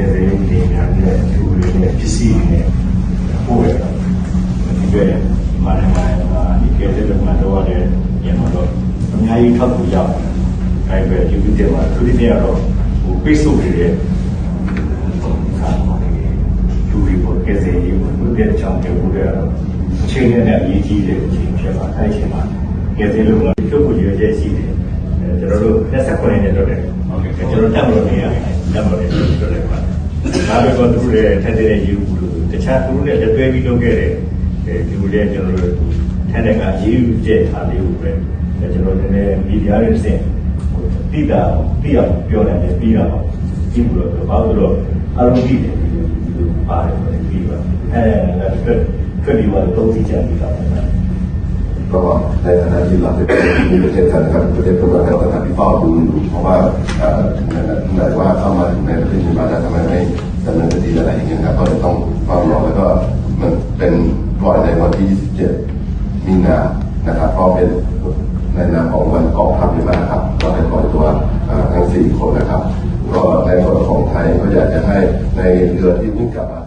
ယ်စရေးတွေများတဲ့သူတွေနဲ့ပစ္စည်းတွေနဲ့ပို့ရတာဒီကမာနမိုင်းဒီကဲတဲ့မှာတော့လည်းရမှာတော့အများကြီးထောက်ကူရောက်တယ်ဒါပဲဒီလိုတဲ့မှာသူတွေကတော့ဟိုပိတ်ဆို့နေတဲ့ခါမှာသူတွေပေါ်ကဲစရေးကိုသူတဲ့ချောင်းပြုတ်ဖို့ရတော့အချိန်နဲ့အရေးကြီးတဲ့အချိန်ဖြစ်ပါအဲ့ဒီအချိန်မှာကဲစရေးလို့ပြုတ်ဖို့ရည်ရည်ရှိတယ်အဲကျွန်တော်တို့29နှစ်တော့တယ်ဟုတ်ကဲ့ကျွန်တော်တက်မလို့နေရတယ် တက်မလို့နေပြောတယ်ပါဒါပဲတော့သူတို့ရဲ့ထက်တဲ့ရေးဘူးလို့တခြားသူတို့နဲ့လက်တွဲပြီးလုပ်ခဲ့တဲ့အဲဒီလိုလေကျွန်တော်တို့ထက်တဲ့ကရေးယူချက်ထားလေးကိုပဲကျွန်တော်တို့လည်းမီဒီယာတွေစင်တိတာတိအောင်ပြောနိုင်တယ်ပြီးတော့ကြည့်လို့ဘာလို့တော့အလုံးကြည့်တယ်ပါတယ်ပြီးပါအဲဒါကကဒီဝါတော့သိချင်တာပါ ก็ในฐานะที่เราเป็นมีประเทศไทยนะครับประเทศเพื่อนบ้านเรานะครับที่เฝ้าดูอยู่เพราะว่าเอ่อไหนว่าเข้ามาถึง ในประเทศมีมาแล้วทำไมไม่ดำเนินคดีอะไรอย่างเงี้ยครับก็เลยต้องเฝ้ารอแล้วก็มันเป็นปล่อยในวันที่ 27 มีนานะครับก็เป็นในนามของวันกองทัพอยู่แล้วนะครับก็ได้ปล่อยตัวทั้งสี่คนนะครับ ก็ในส่วนของไทยก็อยากจะให้ในเรือที่วิ่งกลับมา